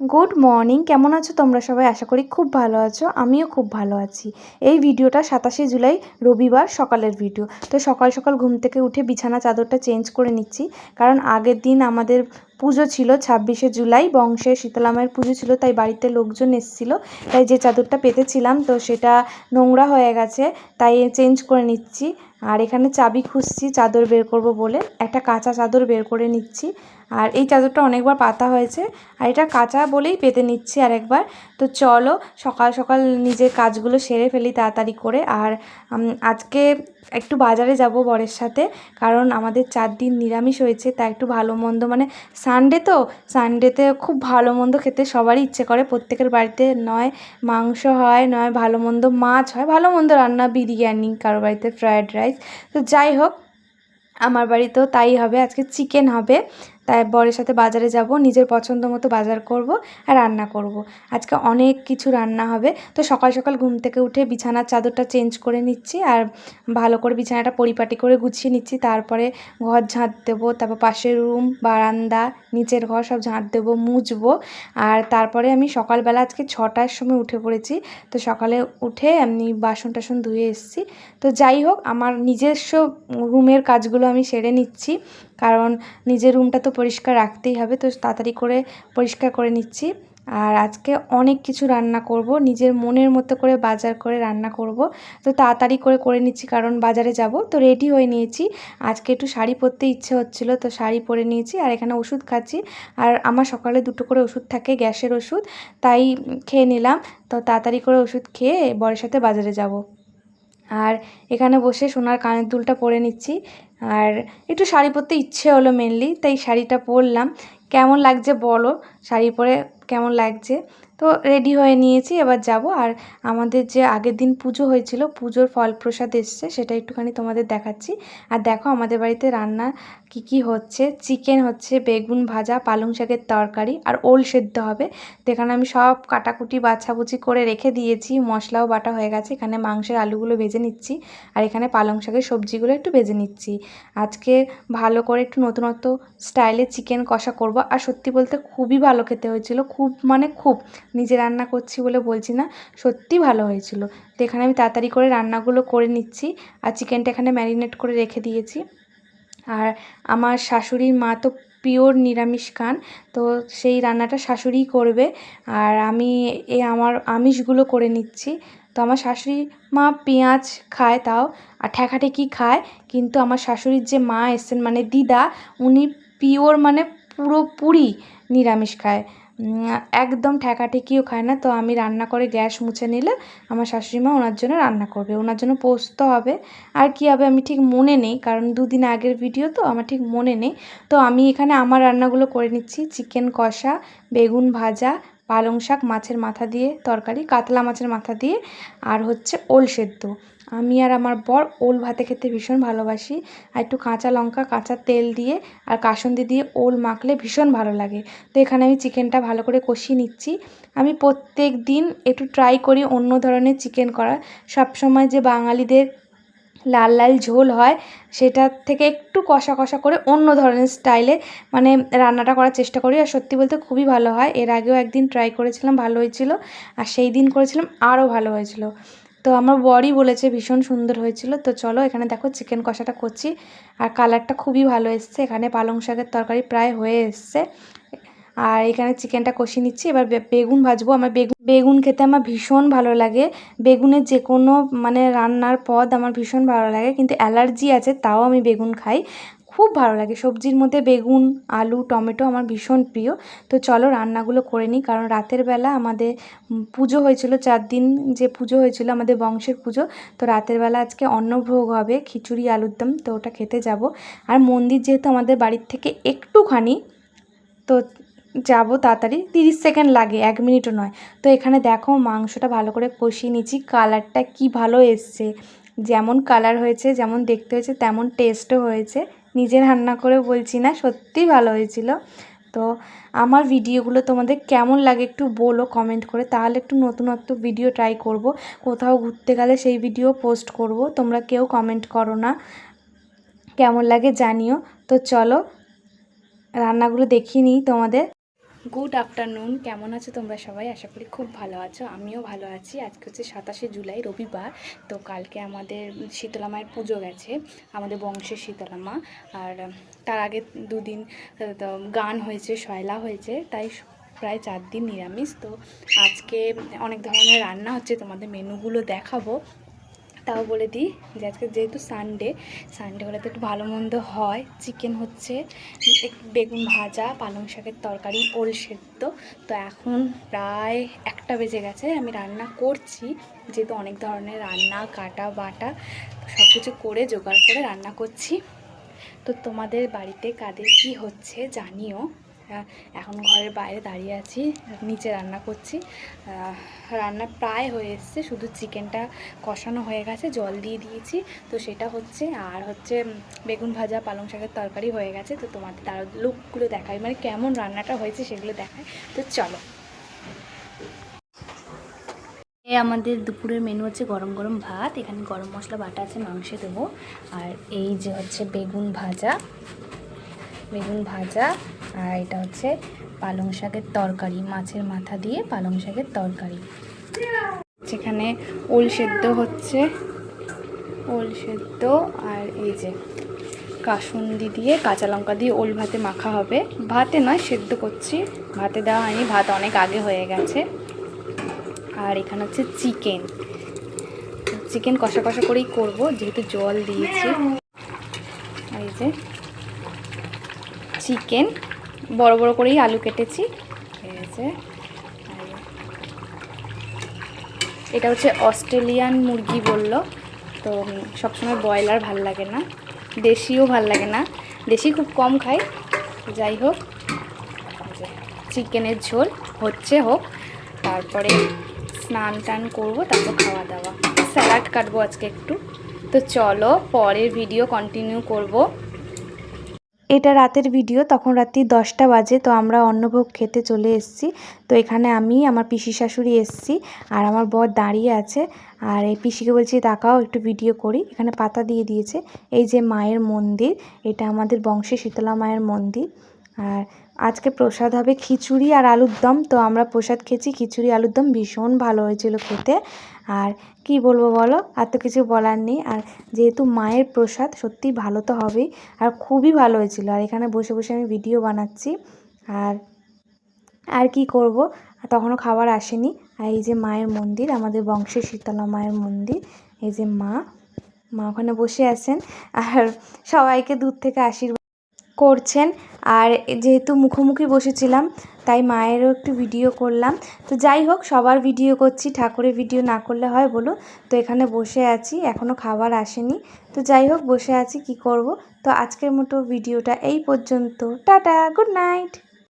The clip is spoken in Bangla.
গুড মর্নিং কেমন আছো তোমরা সবাই? আশা করি খুব ভালো আছো। আমিও খুব ভালো আছি। এই ভিডিওটা সাতাশে জুলাই, রবিবার সকালের ভিডিও। তো সকাল সকাল ঘুম থেকে উঠে বিছানা চাদরটা চেঞ্জ করে নিচ্ছি। কারণ আগের দিন আমাদের পুজো ছিল ছাব্বিশে জুলাই বংশে শীতলামের পুজো ছিল, তাই বাড়িতে লোকজন এসেছিল। তাই যে চাদরটা পেতেছিলাম, তো সেটা নোংরা হয়ে গেছে, তাই চেঞ্জ করে নিচ্ছি। আর এখানে চাবি খুঁজছি, চাদর বের করব বলে। একটা কাঁচা চাদর বের করে নিচ্ছি। আর এই চাদরটা অনেকবার পাতা হয়েছে। আর এটা কাঁচা বলেই পেতে নিচ্ছি আর একবার তো চলো, সকাল সকাল নিজের কাজগুলো সেরে ফেলি তাড়াতাড়ি করে। আর আজকে একটু বাজারে যাব বরের সাথে। কারণ আমাদের চার দিন নিরামিষ হয়েছে, তা একটু ভালো মন্দ মানে সানডে তো সানডেতে খুব ভালো মন্দ খেতে সবারই ইচ্ছে করে। প্রত্যেকের বাড়িতে নয় মাংস হয়, নয় ভালো মন্দ মাছ হয়, ভালো মন্দ রান্না, বিরিয়ানি, কারও বাড়িতে ফ্রায়েড রাইস তো যাই হোক, আমার বাড়িতেও তাই হবে, আজকে চিকেন হবে। তাই বরের সাথে বাজারে যাব, নিজের পছন্দ মতো বাজার করব আর রান্না করব। আজকে অনেক কিছু রান্না হবে, তো সকাল সকাল ঘুম থেকে উঠে বিছানার চাদরটা চেঞ্জ করে নিচ্ছি আর ভালো করে বিছানাটা পরিপাটি করে গুছিয়ে নিচ্ছি। তারপরে ঘর ঝাঁট দেবো, তারপর পাশের রুম, বারান্দা, নিচের ঘর সব ঝাঁট দেবো, মুছবো। আর তারপরে আমি সকালবেলা আজকে ছটার সময় উঠে পড়েছি, তো সকালে উঠে আমি বাসন টাসন ধুয়ে এসেছি। তো যাই হোক, আমার নিজস্ব রুমের কাজগুলো আমি সেরে নিচ্ছি। কারণ নিজের রুমটা তো পরিষ্কার রাখতেই হবে, তো তাড়াতাড়ি করে পরিষ্কার করে নিচ্ছি। আর আজকে অনেক কিছু রান্না করব, নিজের মনের মতো করে বাজার করে রান্না করব, তো তাড়াতাড়ি করে করে নিচ্ছি কারণ বাজারে যাব, তো রেডি হয়ে নিয়েছি। আজকে একটু শাড়ি পরতে ইচ্ছে হচ্ছিল, তো শাড়ি পরে নিয়েছি আর এখানে ওষুধ খাচ্ছি। আর আমার সকালে দুটো করে ওষুধ থাকে, গ্যাসের ওষুধ, তাই খেয়ে নিলাম, তো তাড়াতাড়ি করে ওষুধ খেয়ে বরের সাথে বাজারে যাব। আর এখানে বসে সোনার কানের দুলটা পরে নিচ্ছি আর একটু শাড়ি পরতে ইচ্ছে হলো মেনলি তাই শাড়িটা পরলাম। কেমন লাগছে বলো? শাড়ি পরে কেমন লাগছে? তো রেডি হয়ে নিয়েছি, এবার যাব। আর আমাদের যে আগের দিন পুজো হয়েছিল, পুজোর ফল প্রসাদ এসছে, সেটা একটুখানি তোমাদের দেখাচ্ছি। আর দেখো আমাদের বাড়িতে রান্না কি কি হচ্ছে। চিকেন হচ্ছে, বেগুন ভাজা, পালং শাকের তরকারি, আর ওল সেদ্ধ হবে। তো এখানে আমি সব কাটাকুটি বাছাবুচি করে রেখে দিয়েছি। মশলাও বাটা হয়ে গেছে। এখানে মাংসের আলুগুলো ভেজে নিচ্ছি। আর এখানে পালং শাকের সবজিগুলো একটু ভেজে নিচ্ছি। আজকে ভালো করে একটু নতুনত্ব স্টাইলে চিকেন কষা করব। আর সত্যি বলতে খুবই ভালো খেতে হয়েছিল। খুব মানে খুব নিজে রান্না করছি বলে বলছি না, সত্যি ভালো হয়েছিল। তো এখানে আমি তাড়াতাড়ি করে রান্নাগুলো করে নিচ্ছি আর চিকেনটা এখানে ম্যারিনেট করে রেখে দিয়েছি। আর আমার শাশুড়ির মা তো পিওর নিরামিষ খান, তো সেই রান্নাটা শাশুড়িই করবে। আর আমি এ আমার আমিষগুলো করে নিচ্ছি। তো আমার শাশুড়ি মা পেঁয়াজ খায় তাও, আর ঠেকাঠেকি খায়, কিন্তু আমার শাশুড়ির যে মা এসছেন মানে দিদা, উনি পিওর মানে পুরোপুরি নিরামিষ খায়। একদম ঠেকাঠেকিও খায় না। তো আমি রান্না করে গ্যাস মুছে নিলে আমার শাশুড়ি মা ওনার জন্য রান্না করবে। ওনার জন্য পোস্ত হবে। আর কি হবে আমি ঠিক মনে নেই, কারণ দুদিন আগের ভিডিও তো আমার ঠিক মনে নেই। তো আমি এখানে আমার রান্নাগুলো করে নিচ্ছি। চিকেন কষা, বেগুন ভাজা পালং শাক মাছের মাথা দিয়ে, তরকারি, কাতলা মাছের মাথা দিয়ে, আর হচ্ছে ওল সেদ্ধ। আমি আর আমার বর ওল ভাতে খেতে ভীষণ ভালোবাসি। আর একটু কাঁচা লঙ্কা, কাঁচা তেল দিয়ে আর কাসন্দি দিয়ে ওল মাখলে ভীষণ ভালো লাগে। তো এখানে আমি চিকেনটা ভালো করে কষিয়ে নিচ্ছি। আমি প্রত্যেক দিন একটু ট্রাই করি অন্য ধরনের চিকেন করার। সবসময় যে বাঙালিদের লাল লাল ঝোল হয় সেটার থেকে একটু কষা কষা করে অন্য ধরনের স্টাইলে মানে রান্নাটা করার চেষ্টা করি। আর সত্যি বলতে খুবই ভালো হয়। এর আগেও একদিন ট্রাই করেছিলাম, ভালো হয়েছিল। আর সেই দিন করেছিলাম, আরও ভালো হয়েছিল। তো আমার বরই বলেছে, ভীষণ সুন্দর হয়েছিল। তো চলো এখানে দেখো চিকেন কষাটা করছি। আর কালারটা খুবই ভালো এসছে। এখানে পালং শাকের তরকারি প্রায় হয়ে এসছে। আর এখানে চিকেনটা কষিয়ে নিচ্ছি। এবার বেগুন ভাজবো। আমার বেগুন বেগুন খেতে আমার ভীষণ ভালো লাগে। বেগুনের যে কোনো মানে রান্নার পদ আমার ভীষণ ভালো লাগে। কিন্তু অ্যালার্জি আছে, তাও আমি বেগুন খাই। খুব ভালো লাগে। সবজির মধ্যে বেগুন, আলু, টমেটো আমার ভীষণ প্রিয়। তো চলো রান্নাগুলো করে নিই। কারণ রাতের বেলা আমাদের পুজো হয়েছিল, চার দিন যে পুজো হয়েছিল, আমাদের বংশের পুজো। তো রাতের বেলা আজকে অন্নভোগ হবে, খিচুড়ি, আলুর দম। তো ওটা খেতে যাব। আর মন্দির যেহেতু আমাদের বাড়ির থেকে একটুখানি, তো যাব তাড়াতাড়ি। তিরিশ সেকেন্ড লাগে, এক মিনিটও নয়। তো এখানে দেখো মাংসটা ভালো করে কষিয়ে নিচ্ছি কালারটা কি ভালো এসছে। যেমন কালার হয়েছে, যেমন দেখতে হয়েছে, তেমন টেস্টও হয়েছে। নিজের রান্না করে বলছি না, সত্যিই ভালো হয়েছিল। তো আমার ভিডিওগুলো তোমাদের কেমন লাগে একটু বলো কমেন্ট করে। তাহলে একটু নতুনত্ব ভিডিও ট্রাই করব। কোথাও ঘুরতে গেলে সেই ভিডিও পোস্ট করব। তোমরা কেউ কমেন্ট করো না। কেমন লাগে জানিও। তো চলো, রান্নাগুলো দেখিয়ে নিই তোমাদের। গুড আফটারনুন কেমন আছো তোমরা সবাই? আশা করি খুব ভালো আছো। আমিও ভালো আছি। আজকে হচ্ছে সাতাশে জুলাই, রবিবার। তো কালকে আমাদের শীতলা মায়ের পুজো গেছে, আমাদের বংশের শীতলা মা। আর তার আগে দুদিন গান হয়েছে, শয়লা হয়েছে, তাই প্রায় চার দিন নিরামিষ। তো আজকে অনেক ধরনের রান্না হচ্ছে, তোমাদের মেনুগুলো দেখাবো। তাও বলে দিই যে আজকে যেহেতু সানডে সানডে হলে তো একটু ভালো মন্দ হয়। চিকেন হচ্ছে বেগুন ভাজা, পালং শাকের তরকারি, ওল সেদ্ধ। তো এখন প্রায় একটা বেজে গেছে, আমি রান্না করছি। যেহেতু অনেক ধরনের রান্না, কাটা, বাটা সব কিছু করে, জোগাড় করে রান্না করছি। তো তোমাদের বাড়িতে কাদের কি হচ্ছে জানিও। এখন ঘরের বাইরে দাঁড়িয়ে আছি, নিচে রান্না করছি। রান্না প্রায় হয়ে এসছে, শুধু চিকেনটা কষানো হয়ে গেছে, জল দিয়ে দিয়েছি। তো সেটা হচ্ছে, আর হচ্ছে বেগুন ভাজা, পালং শাকের তরকারি হয়ে গেছে। তো তোমাদের তার লুকগুলো দেখাই মানে কেমন রান্নাটা হয়েছে সেগুলো দেখায় তো চলো। এ আমাদের দুপুরের মেনু হচ্ছে গরম গরম ভাত। এখানে গরম মশলা, বাটা আছে, মাংসে দেবো। আর এই যে হচ্ছে বেগুন ভাজা। বেগুন ভাজা আর এটা হচ্ছে পালং শাকের তরকারি, মাছের মাথা দিয়ে পালং শাকের তরকারি। যেখানে ওল সেদ্ধ হচ্ছে, ওল সেদ্ধ আর এই যে কাসুন্দি দিয়ে কাঁচা লঙ্কা দিয়ে ওল ভাতে মাখা হবে। ভাতে নয়, সেদ্ধ করছি। ভাতে দেওয়া হয়নি, ভাত অনেক আগে হয়ে গেছে। আর এখানে হচ্ছে চিকেন। চিকেন কষা কষা করেই করব, যেহেতু জল দিয়েছি। এই যে চিকেন বড় বড় করেই আলু কেটেছি। এটা হচ্ছে অস্ট্রেলিয়ান মুরগি বলল। তো সবসময় ব্রয়লার ভালো লাগে না। দেশিও ভালো লাগে না। দেশি খুব কম খাই। যাই হোক। চিকেনের ঝোল হচ্ছে হোক। তারপরে স্নান টান করব, তারপর খাওয়া দাওয়া। স্যালাড কাটবো আজকে একটু। তো চলো পরের ভিডিও কন্টিনিউ করব। এটা রাতের ভিডিও, তখন রাত্রি দশটা বাজে, তো আমরা অন্নভোগ খেতে চলে এসেছি। তো এখানে আমি, আমার পিসি শাশুড়ি এসেছি, আর আমার বর দাঁড়িয়ে আছে। আর এই পিসিকে বলছি, তাকাও, একটু ভিডিও করি। এখানে পাতা দিয়ে দিয়েছে। এই যে মায়ের মন্দির, এটা আমাদের বংশে শীতলা মায়ের মন্দির। আর আজকে প্রসাদ হবে খিচুড়ি আর আলুর দম। তো আমরা প্রসাদ খেয়েছি, খিচুড়ি, আলুর দম ভীষণ ভালো হয়েছিল খেতে। আর কি বলব বলো? আর তো কিছু বলার নেই। আর যেহেতু মায়ের প্রসাদ সত্যি ভালো তো হবেই। আর খুবই ভালো হয়েছিল। আর এখানে বসে বসে আমি ভিডিও বানাচ্ছি। আর আর কি করব? তখনও খাবার আসেনি। আর এই যে মায়ের মন্দির, আমাদের বংশের শীতলা মায়ের মন্দির, এই যে মা মা ওখানে বসে আছেন। আর সবাইকে দূর থেকে আশীর্বাদ করছেন। আর যেহেতু মুখোমুখি বসেছিলাম, তাই মায়েরও একটু ভিডিও করলাম। তো যাই হোক, সবার ভিডিও করছি, ঠাকুরের ভিডিও না করলে হয় বলো তো এখানে বসে আছি এখনও খাবার আসেনি। তো যাই হোক, বসে আছি, কি করব? তো আজকের মতো ভিডিওটা এই পর্যন্ত। Tata good night